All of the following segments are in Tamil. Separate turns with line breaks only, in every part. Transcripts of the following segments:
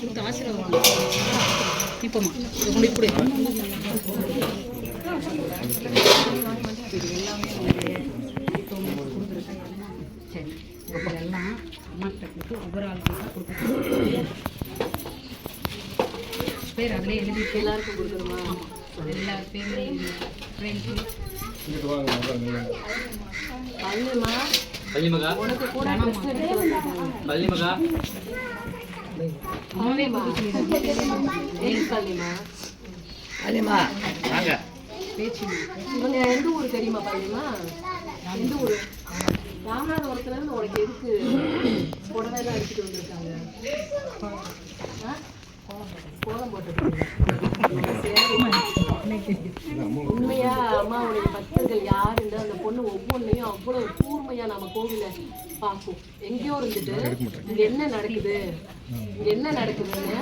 கொடுத்து ஆசீர்வாதம் இப்போம்மா இதை கொண்டு இப்படி சரி இதெல்லாம் அம்மாக்கிட்ட கொடுத்து ஒவ்வொரு ஆளுக்கும் கொடுத்து பேர் அதிலே எழுதி எல்லாருக்கும் கொடுக்கணுமா? எல்லா பேர்லையும் ஃப்ரெண்ட்ஸு
பள்ளிமா
பள்ளிமகா
உனக்கு கூட.
பள்ளிமகா
பள்ளிமா எது பள்ளிமா
அலிமா வாங்க
இவங்க எந்த ஊர் தெரியுமா பள்ளிமா எந்த ஊர் ராமநாதபுரத்துல இருந்து உனக்கு எதுக்கு உடனே தான் எடுத்துட்டு வந்திருக்காங்க ஆ? கோலம் போட்டு உண்மையா அம்மாவுடைய பக்தர்கள் யாருன்னு அந்த பொண்ணு ஒவ்வொன்றையும் அவ்வளவு கூர்மையா நம்ம கோவில பார்ப்போம். எங்கேயோ இருந்துட்டு இங்க என்ன நடக்குது? இங்க என்ன நடக்குதுன்னு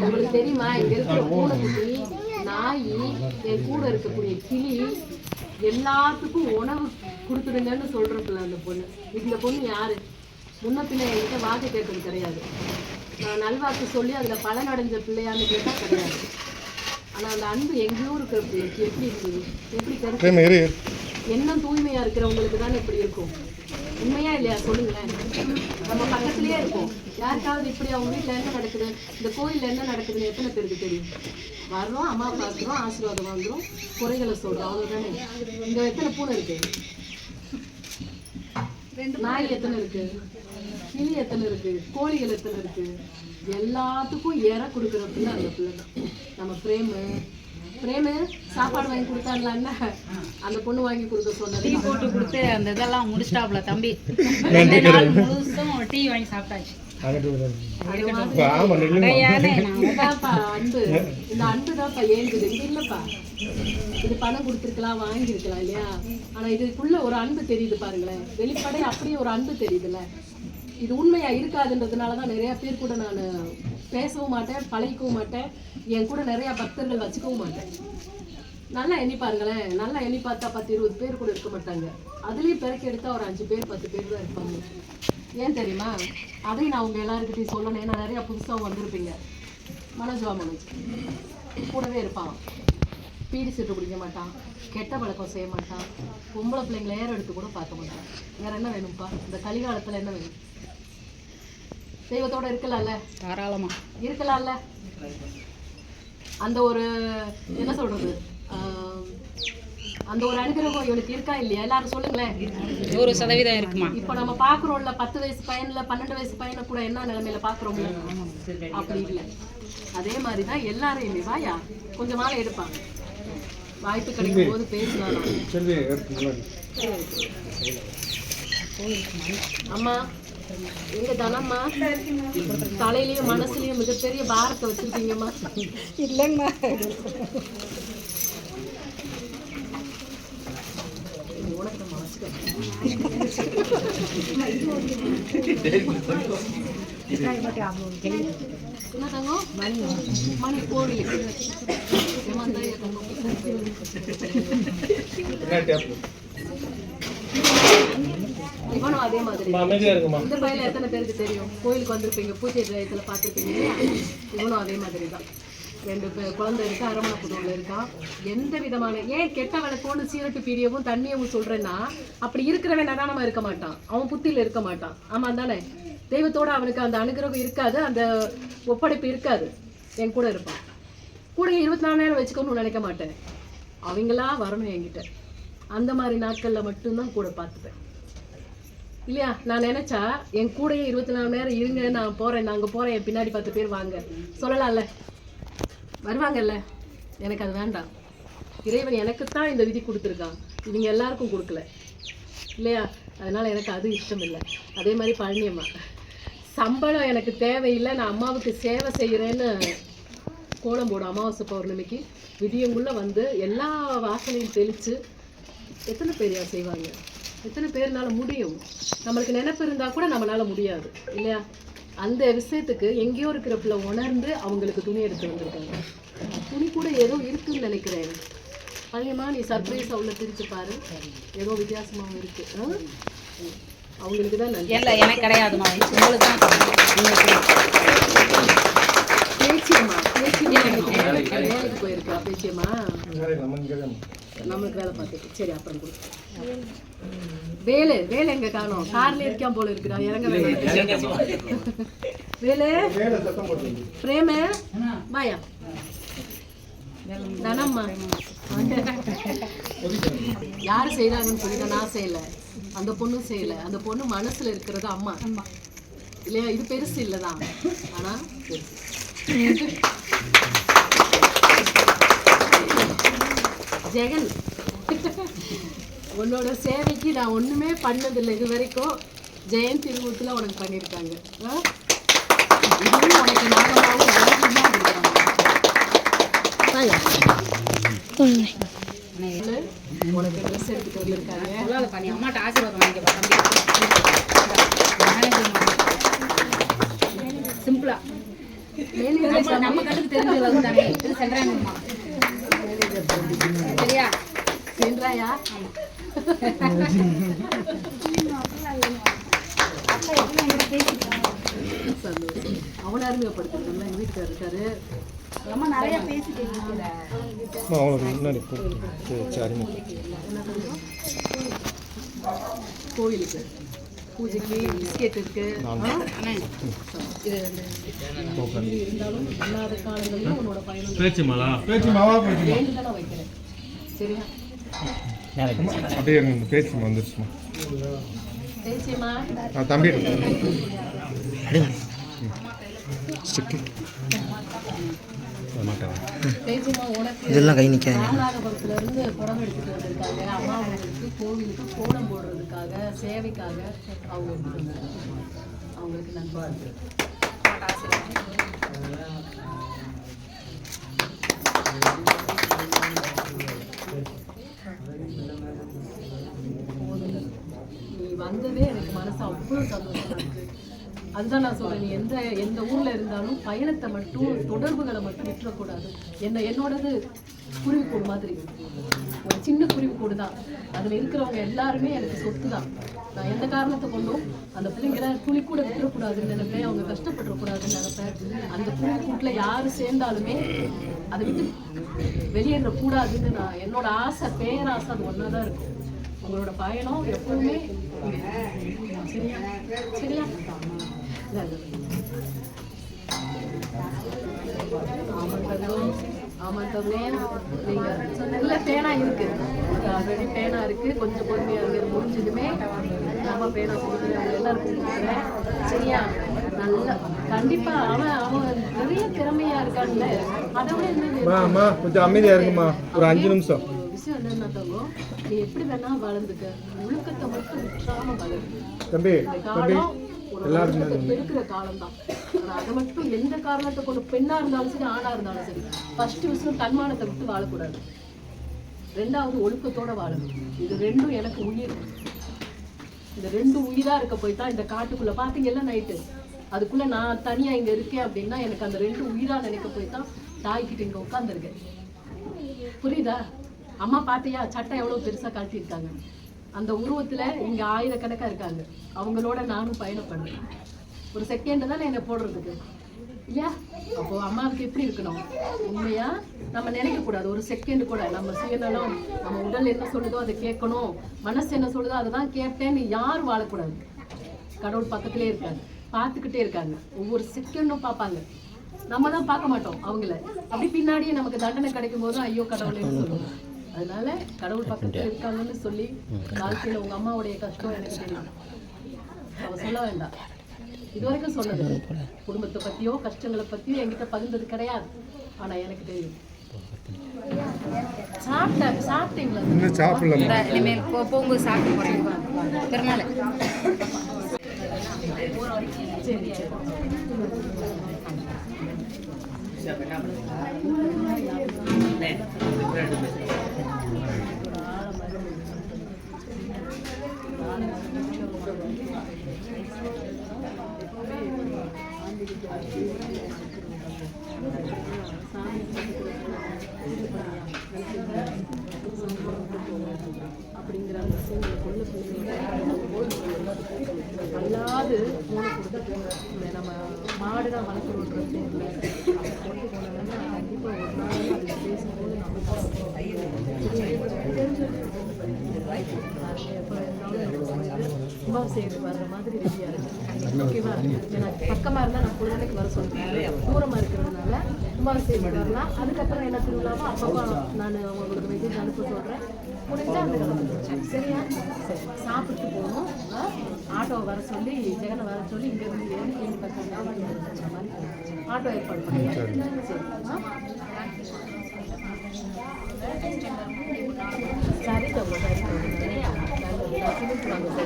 உங்களுக்கு தெரியுமா? இங்க இருக்கிற பூனைக்குட்டி நாய் என் கூட இருக்கக்கூடிய கிளி எல்லாத்துக்கும் உணவு கொடுத்துடுங்கன்னு சொல்றதுல அந்த பொண்ணு. இந்த பொண்ணு யாரு? முன்ன பின்ன என்கிட்ட வாக்கு கேட்டது கிடையாது. நான் நல்வாக்கு சொல்லி அதுல பலன் அடைஞ்ச பிள்ளையான்னு கேட்டா கிடையாது. ஆனா அந்த அன்பு எங்கேயோ இருக்கிற பிள்ளைக்கு எப்படி இருக்குது எப்படி கருத்து எண்ணம் தூய்மையா இருக்கிறவங்களுக்கு தானே இப்படி இருக்கும்? உண்மையா இல்லையா? சொல்லுங்களேன். நம்ம பக்கத்துலயே இருக்கோம். யாருக்காவது இப்படி அவங்க வீட்டுல என்ன நடக்குது? இந்த கோயில்ல என்ன நடக்குதுன்னு எத்தனை பேருக்கு தெரியும்? வர்றோம் அம்மா பார்க்குறோம் ஆசீர்வாதம் வாங்குறோம் குறைகளை சொல்றோம். அவ்வளவுதானே? இங்க எத்தனை பூனை இருக்கு? நாய் எத்தனை இருக்கு? கிளி எத்தனை இருக்கு? கோழிகள் எத்தனை இருக்கு? எல்லாத்துக்கும் இற கொடுக்குற பிள்ளை அந்த பிள்ளை. தான் நம்ம பிரேமு பிரேமு சாப்பாடு வாங்கி கொடுத்தாங்களா என்ன அந்த பொண்ணு வாங்கி கொடுக்க சொன்னது.
டீ போட்டு கொடுத்து அந்த இதெல்லாம் முடிச்சிட்டாப்ல தம்பி. ரெண்டு நாள் முழுசும் டீ வாங்கி சாப்பிட்டாச்சு.
அன்பு. இந்த அன்பு தான்ப்பா இது இல்லப்பா. இது பணம் கொடுத்துருக்கலாம் வாங்கியிருக்கலாம் இல்லையா? ஆனா இதுக்குள்ள ஒரு அன்பு தெரியுது பாருங்களேன். வெளிப்படை அப்படியே ஒரு அன்பு தெரியுதுல்ல. இது உண்மையா இருக்காதுன்றதுனால தான் நிறைய பேர் கூட நான் பேசவும் மாட்டேன் பழகிக்கவும் மாட்டேன். என் கூட நிறையா பக்தர்கள் வச்சுக்கவும் மாட்டேன். நல்லா எண்ணி பாருங்களேன். நல்லா எண்ணி பார்த்தா பத்து இருபது பேர் கூட இருக்க மாட்டாங்க. அதுலேயும் பிறக்க எடுத்தால் ஒரு அஞ்சு பேர் பத்து பேர் தான் இருப்பாங்க. ஏன் தெரியுமா? அதையும் நான் உங்கள் எல்லாருக்கிட்டையும் சொல்லணும். ஏன்னா நிறைய புதுசாக வந்திருப்பீங்க. மனோஜ்வா மனோஜ். கூடவே இருப்பான். பீடி சீட்டு குடிக்க மாட்டான். கெட்ட பழக்கம் செய்ய மாட்டான். பொம்பளை பிள்ளைங்களை ஏற எடுத்து கூட பார்க்க மாட்டான். வேற என்ன வேணும்ப்பா? இந்த கலிகாலத்தில் என்ன வேணும்? தெய்வத்தோட இருக்கலாம்ல?
தாராளமா.
இருக்கலாம்ல? அந்த ஒரு என்ன சொல்றது? ஆஹ், அந்த ஒரு அனுகிரகம் இவனுக்கு இருக்கா இல்லையா? எல்லாரும் சொல்லுங்களேன்.
நூறு சதவீதம் இருக்குமா?
இப்ப நம்ம பாக்குறோம்ல பத்து வயசு பையன்ல பன்னெண்டு வயசு பையனை கூட என்ன நிலைமையில பாக்குறோம்ல அப்படி இல்ல. அதே மாதிரிதான் எல்லாரையுமே வாயா? கொஞ்சம் மாலை எடுப்பாங்க வாய்ப்பு கிடைக்கும் போது பேசலாம் அம்மா எங்க தனம்மா தலையிலயும் மனசுலயும் மிகப்பெரிய பாரத்தை வச்சிருக்கீங்கம்மா
இல்லைங்கம்மா
இது உனக்கும்மா, வச்சுக்கோ. என்ன தங்கம் மணி கோவில் ஏம்மா, இந்தா இரு தங்கம். இவனும் அதே மாதிரி. இந்த பையல எத்தனை பேருக்கு தெரியும்? கோயிலுக்கு வந்திருப்பீங்க பூஜை டயத்துல பார்த்துருப்பீங்க. இல்லையா? இவனும் அதே மாதிரி தான் ரெண்டு குழந்தை இருக்கு அரமண புதூர்ல இருக்கான் எந்த விதமான ஏன் கெட்ட விளக்கோன்னு சீரட்டு பீடியவும் தண்ணியவும் சொல்றேன்னா அப்படி இருக்கிறவன் நடானமா இருக்க மாட்டான். அவன் புத்தியில இருக்க மாட்டான். ஆமா தானே தெய்வத்தோட அவனுக்கு அந்த அனுகிரகம் இருக்காது அந்த ஒப்படைப்பு இருக்காது. என் கூட இருப்பான். கூட இருபத்தி நாலு நேரம் வச்சுக்கணும்னு நினைக்க மாட்டேன். அவங்களா வரணும் என்கிட்ட. அந்த மாதிரி நாட்கள்ல மட்டும்தான் கூட பார்த்துப்பேன். இல்லையா நான் நினைச்சா என் கூடயே இருபத்தி நாலு நேரம் இருங்க நான் போறேன் அங்கே போறேன் என் பின்னாடி பத்து பேர் வாங்க. சொல்லலாம்ல? வருவாங்கல்ல? எனக்கு அது வேண்டாம். இறைவன் எனக்குத்தான் இந்த விதி கொடுத்துருக்கான். இவங்க எல்லாருக்கும் கொடுக்கல. இல்லையா? அதனால எனக்கு அது இஷ்டம் இல்லை அதே மாதிரி பழனியம்மா சம்பளம் எனக்கு தேவையில்லை நான் அம்மாவுக்கு சேவை செய்கிறேன்னு கோலம் போடும் அமாவாசை பௌர்ணமிக்கு விடியங்குள்ளே வந்து எல்லா வாசனையும் தெளித்து எத்தனை பேரையா செய்வாங்க? எத்தனை பேர்னால முடியும்? நம்மளுக்கு நினைப்பு இருந்தால் கூட நம்மளால முடியாது. இல்லையா? அந்த விஷயத்துக்கு எங்கேயோ இருக்கிறப்பில் உணர்ந்து அவங்களுக்கு துணி எடுத்து வந்திருக்காங்க. துணி கூட ஏதோ இருக்குன்னு நினைக்கிறேன். பையமா நீ சர்ப்ரைஸ் அவ்வளோ பிரித்து பாரு. ஏதோ வித்தியாசமாகவும் இருக்கு. அவங்களுக்கு தான் நன்றி.
இல்லை எனக்கு கிடையாதுமா உங்களுக்கு தான்
பேச்சியம்மா போயிருக்கா. பேச்சியம்மா. நம்மளுக்கு வேலை பார்த்துட்டு. சரி அப்புறம் கொடு. வேலு வேலை எங்க காணோம்? கார்ல இருக்கான் போல இருக்குடா இறங்க வேலை வேலு பிரேம வாயா. தனம்மா யாரு செய்யறாங்கன்னு சொல்லி நான் செய்யல. அந்த பொண்ணும் செய்யல. அந்த பொண்ணு மனசுல இருக்கிறது அம்மா. இல்லையா? இது பெருசு இல்லதான். ஆனா பெருசு ஜெகன் உன்னோட சேவைக்கு நான் ஒண்ணுமே பண்ணதில்லை இது வரைக்கும் ஜெயந்த் திருமூர்த்தில உனக்கு பண்ணியிருக்காங்க? இதுவும் உனக்கு. சொல்லு. உனக்கு ட்ரெஸ் எடுத்துட்டு வந்திருக்காங்க
அம்மாட்ட ஆசீர்வாதம் வாங்கிக்கப்பா தம்பி சிம்பிளா நம்ம கண்ணுக்கு தெரிஞ்ச இது சென்றாங்கம்மா சரியா?
சென்றாயா சந்தோஷம் அவனை அறிமுகப்படுத்திருக்கோம்ல எங்க வீட்டுக்காரர் இருக்காரு.
ரொம்ப நிறைய பேசிட்டு இருக்கீங்க
அவங்களுக்கு முன்னாடி போ. சரி சரிம்மா.
என்ன பண்ணுறோம் கோயிலுக்கு. பூஜைக்கு பிஸ்கெட் இருக்கு. ஆ?
அண்ணே இது
இருந்தாலும் இல்லாத காலங்களிலும் உன்னோட பயணம்
பேச்சு மாலா? பேச்சு மாவா பேச்சு
வேண்டுதலை வைக்கிறேன். சரியா?
அப்படியே இருங்க இந்த பேச்சு வந்துருச்சுமா. தம்பி
இதெல்லாம் கை நிற்காது
ராமநாதபுரத்துல இருந்து புடவை எடுத்துட்டு வந்திருக்காங்க. அம்மாவுக்கு கோவிலுக்கு கோலம் போடுறதுக்காக சேவைக்காக அவங்க அவங்களுக்கு நன்றி. நீ வந்ததே எனக்கு மனசு அவ்வளோ சந்தோஷமா இருக்கு. அதுதான் நான் சொல்றேன் எந்த எந்த ஊர்ல இருந்தாலும் பயணத்தை மட்டும் தொடர்புகளை மட்டும் விட்டுறக்கூடாது. என்ன என்னோடது குருவிக்கூடு மாதிரி. ஒரு சின்ன குருவிக்கூடு தான். அதுல இருக்கிறவங்க எல்லாருமே எனக்கு சொத்து தான் நான் எந்த காரணத்தை கொண்டும் அந்த பிள்ளைங்கிற துளி கூட விட்டுறக்கூடாதுன்னு நினைப்பேன். அவங்க கஷ்டப்பட்டுறக்கூடாதுன்னு நினைப்பேன். அந்த குருவிக்கூட்டில் யாரு சேர்ந்தாலுமே அதை விட்டு வெளியேற கூடாதுன்னு நான் என்னோட ஆசை பேராசை அது ஒன்றா தான் இருக்கும் உங்களோட பயணம் எப்பவுமே சரியா? சரியா? இல்ல, இல்ல. ஆமாம் தங்கம் ஆமாம் தங்கம் நீங்க நல்ல பேனா இருக்கு ஆல்ரெடி பேனா இருக்கு கொஞ்சம் பொறுமையா இருக்கு முடிஞ்சதுமே நம்ம பேனா அவங்க எல்லாருக்கும் கொடுக்குறேன் சரியா நல்ல கண்டிப்பா அவன் அவன் நிறைய திறமையா இருக்கான்ல அதை விட என்ன
கொஞ்சம் அமைதியா இருக்குமா ஒரு அஞ்சு நிமிஷம்.
விஷயம் என்னன்னா தங்கம் நீ எப்படி வேணா வளர்ந்துக்க. ஒழுக்கத்தை மட்டும் விட்டுறாம வளரு இந்த
தம்பி
காலம் தான் அதை மட்டும் எந்த காரணத்தை கொண்டு பெண்ணா இருந்தாலும் சரி ஆணா இருந்தாலும் சரி ஃபர்ஸ்ட் விஷயம் தன்மானத்தை விட்டு வாழக்கூடாது. ரெண்டாவது ஒழுக்கத்தோட வாழணும். இது ரெண்டும் எனக்கு உயிர். இந்த ரெண்டு உயிரா இருக்க போய் தான் இந்த காட்டுக்குள்ள. பாத்தீங்கல்ல நைட்டு அதுக்குள்ள நான் தனியா இங்க இருக்கேன் அப்படின்னா எனக்கு அந்த ரெண்டு உயிரா நினைக்க போய் தான் தாய்கிட்ட இங்க உட்காந்துருக்கேன் புரியுதா? அம்மா பாத்தியா? சட்டை எவ்வளவு பெருசா காட்டியிருக்காங்க அந்த உருவத்தில் இங்கே ஆயிரக்கணக்காக இருக்காங்க. அவங்களோட நானும் பயணப்படுறேன் ஒரு செகண்ட் தானே என்னை போடுறதுக்கு? இல்லையா? அப்போ அம்மாவுக்கு எப்படி இருக்கணும்? உண்மையா? நம்ம நினைக்கக்கூடாது. ஒரு செகண்ட் கூட. நம்ம சுயநலம் நம்ம உடல் என்ன சொல்லுதோ அதை கேட்கணும். மனசு என்ன சொல்லுதோ அதை தான் கேட்பேன்னு யாரும் வாழக்கூடாது. கடவுள் பக்கத்துலேயே இருக்காங்க பார்த்துக்கிட்டே இருக்காங்க. ஒவ்வொரு செகண்டும் பார்ப்பாங்க. நம்ம தான் பார்க்க மாட்டோம் அவங்கள. அப்படி பின்னாடியே நமக்கு தண்டனை கிடைக்கும் போதும் ஐயோ கடவுளேன்னு சொல்லுவோம். அதனால கடவுள் பக்கத்துல இருக்காங்கன்னு சொல்லி வாழ்க்கையில உங்க அம்மாவுடைய கஷ்டம் எனக்கு தெரியும். அவ சொல்ல வேண்டாம். இது வரைக்கும் சொன்னது குடும்பத்தை பத்தியோ கஷ்டங்களை பத்தியோ என்கிட்ட பகிர்ந்தது கிடையாது. ஆனா எனக்கு தெரியும். சாப்பிட்ட சாப்பிட்டீங்களா?
இன்னும் சாப்பிடலம்மா
இனிமேல் போ போகும்போது சாப்பிட்டு போறேன் பெருமாள்
சரி சரி. அப்படிங்கிற அந்த விஷயங்களை கொள்ள அல்லாது மூணை கொடுத்து நம்ம மாடு தான் வளர்க்குறோன்ற பேரில் கும்பாபிஷேகத்துக்கு வர்ற மாதிரி ரெடியாக இருக்கேன் ஓகேவா எனக்கு பக்கமாக இருந்தால் நான் குழந்தைக்கு வர சொல்கிறேன் தூரமாக இருக்கிறதுனால கும்பாபிஷேகத்துக்கு வரலாம் அதுக்கப்புறம் என்ன திருவிழாவோ அப்பப்போ நான் உங்களுக்கு மெசேஜ் அனுப்ப சொல்கிறேன் முடிஞ்சால் அந்த சரியா சரி சாப்பிட்டு போகணும் ஆட்டோவை வர சொல்லி ஜெகனை வர சொல்லி இங்கேருந்து ஏறி கேள்வி பக்கம் ஆட்டோ ஏற்பாடு பண்ணி. சரி. சரி தம்பி சரி தம்பி நல்லது.